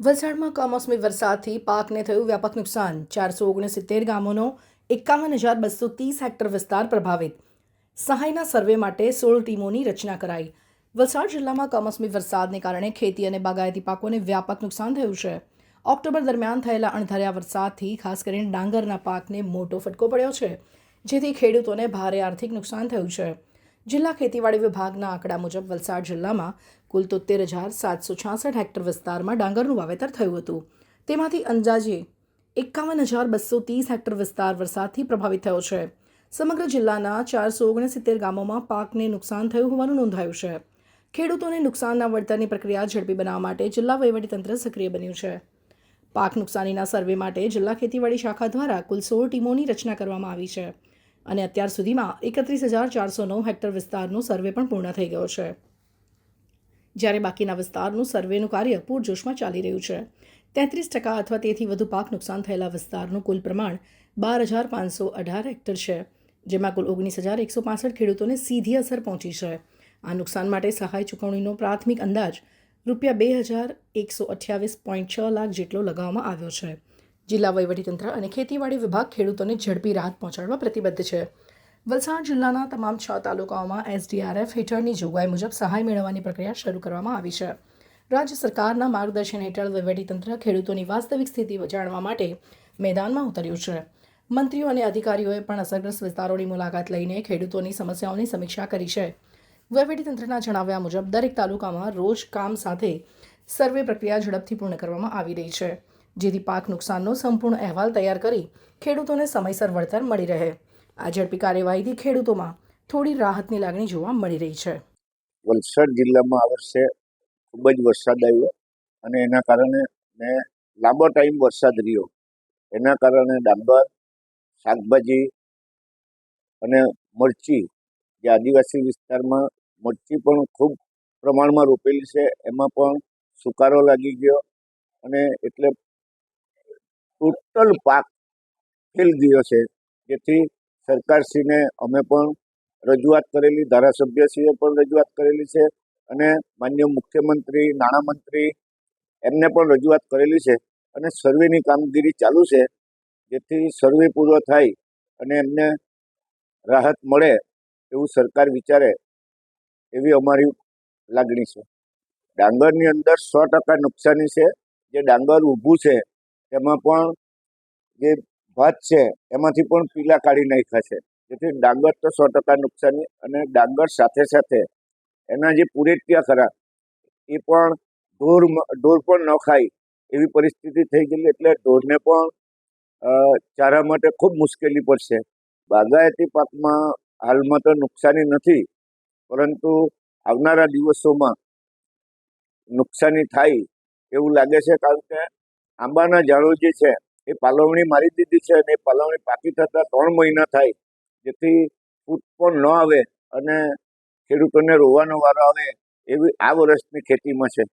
વલસાડમાં કમોસમી વરસાદથી પાકને થયું વ્યાપક નુકસાન. ચારસો ઓગણસિત્તેર ગામોનો એકાવન હજાર બસો ત્રીસ હેક્ટર વિસ્તાર પ્રભાવિત. સહાયના સર્વે માટે સોળ ટીમોની રચના કરાઈ. વલસાડ જિલ્લામાં કમોસમી વરસાદને કારણે ખેતી અને બાગાયતી પાકોને વ્યાપક નુકસાન થયું છે. ઓક્ટોબર દરમિયાન થયેલા અણધાર્યા વરસાદથી ખાસ કરીને ડાંગરના પાકને મોટો ફટકો પડ્યો છે, જેથી ખેડૂતોને ભારે આર્થિક નુકસાન થયું છે. જિલ્લા ખેતીવાડી વિભાગના આંકડા મુજબ વલસાડ જિલ્લામાં કુલ તોતેર હજાર સાતસો છાસઠ હેક્ટર વિસ્તારમાં ડાંગરનું વાવેતર થયું હતું. તેમાંથી અંદાજે એકાવન હજાર બસો ત્રીસ હેક્ટર વિસ્તાર વરસાદથી પ્રભાવિત થયો છે. સમગ્ર જિલ્લાના ચારસો ઓગણસિત્તેર ગામોમાં પાકને નુકસાન થયું હોવાનું નોંધાયું છે. ખેડૂતોને નુકસાનના વળતરની પ્રક્રિયા ઝડપી બનાવવા માટે જિલ્લા વહીવટીતંત્ર સક્રિય બન્યું છે. પાક નુકસાનીના સર્વે માટે જિલ્લા ખેતીવાડી શાખા દ્વારા કુલ સોળ ટીમોની રચના કરવામાં આવી છે. અને અત્યાર સુધીમાં એકત્રીસ હજાર ચારસો નવ હેક્ટર વિસ્તારનો સર્વે પણ પૂર્ણ થઈ ગયો છે. જ્યારે બાકીના વિસ્તારનું સર્વેનું કાર્ય પૂરજોશમાં ચાલી રહ્યું છે. તેત્રીસ ટકા અથવા તેથી વધુ પાક નુકસાન થયેલા વિસ્તારનું કુલ પ્રમાણ બાર હજાર પાંચસો અઢાર હેક્ટર છે, જેમાં કુલ ઓગણીસ હજાર એકસો પાસઠ ખેડૂતોને સીધી અસર પહોંચી છે. આ નુકસાન માટે સહાય ચૂકવણીનો પ્રાથમિક અંદાજ રૂપિયા બે હજાર એકસો અઠ્યાવીસ પોઈન્ટ છ લાખ જેટલો લગાવવામાં આવ્યો છે. જિલ્લા વહીવટીતંત્ર અને ખેતીવાડી વિભાગ ખેડૂતોને ઝડપી રાહત પહોંચાડવા પ્રતિબદ્ધ છે. વલસાડ જિલ્લાના તમામ છ તાલુકાઓમાં એસડીઆરએફ હેઠળની જોગવાઈ મુજબ સહાય મેળવવાની પ્રક્રિયા શરૂ કરવામાં આવી છે. રાજ્ય સરકારના માર્ગદર્શન હેઠળ વહીવટીતંત્ર ખેડૂતોની વાસ્તવિક સ્થિતિ જાણવા માટે મેદાનમાં ઉતર્યું છે. મંત્રીઓ અને અધિકારીઓએ પણ અસરગ્રસ્ત વિસ્તારોની મુલાકાત લઈને ખેડૂતોની સમસ્યાઓની સમીક્ષા કરી છે. વહીવટીતંત્રના જણાવ્યા મુજબ દરેક તાલુકામાં રોજ કામ સાથે સર્વે પ્રક્રિયા ઝડપથી પૂર્ણ કરવામાં આવી રહી છે. જેથી પાક નુકસાનનો સંપૂર્ણ અહેવાલ તૈયાર કરી ખેડૂતોને સમયસર વળતર મળી રહે. આ ઝડપી કાર્યવાહીથી ખેડૂતોમાં થોડી રાહતની લાગણી જોવા મળી રહી છે. વલસાડ જિલ્લામાં આ વર્ષે ખૂબ જ વરસાદ આવ્યો અને એના કારણે ને લાંબો ટાઈમ વરસાદ રહ્યો. એના કારણે ડાંગર શાકભાજી અને મરચી, જે આદિવાસી વિસ્તારમાં મરચી પણ ખૂબ પ્રમાણમાં રોપેલી છે, એમાં પણ સુકારો લાગી ગયો અને એટલે ટોટલ પાક ફેલ ગયો છે. જેથી સરકારશ્રીને અમે પણ રજૂઆત કરેલી, ધારાસભ્યશ્રીએ પણ રજૂઆત કરેલી છે અને માન્ય મુખ્યમંત્રી, નાણામંત્રી એમને પણ રજૂઆત કરેલી છે અને સર્વેની કામગીરી ચાલુ છે. જેથી સર્વે પૂરો થાય અને એમને રાહત મળે એવું સરકાર વિચારે એવી અમારી લાગણી છે. ડાંગરની અંદર સો ટકા નુકસાની છે. જે ડાંગર ઊભું છે એમાં પણ જે ભાત છે, એમાંથી પણ પીલા કાઢી નાખ્યા છે. જેથી ડાંગર તો સો ટકા નુકસાની અને ડાંગર સાથે સાથે એના જે પુરેટિયા ખરા, એ પણ ઢોર ઢોર પણ ન ખાય એવી પરિસ્થિતિ થઈ ગયેલી એટલે ઢોરને પણ ચારા માટે ખૂબ મુશ્કેલી પડશે. બાગાયતી પાકમાં હાલમાં તો નુકસાની નથી, પરંતુ આવનારા દિવસોમાં નુકસાની થાય એવું લાગે છે, કારણ કે આંબાના ઝાડો જે છે, એ પાલવણી મારી દીધી છે અને એ પાલવણી પાકી થતાં ત્રણ મહિના થાય, જેથી પણ ન આવે અને ખેડૂતોને રોવાનો વારો આવે એવી આ વર્ષની ખેતીમાં છે.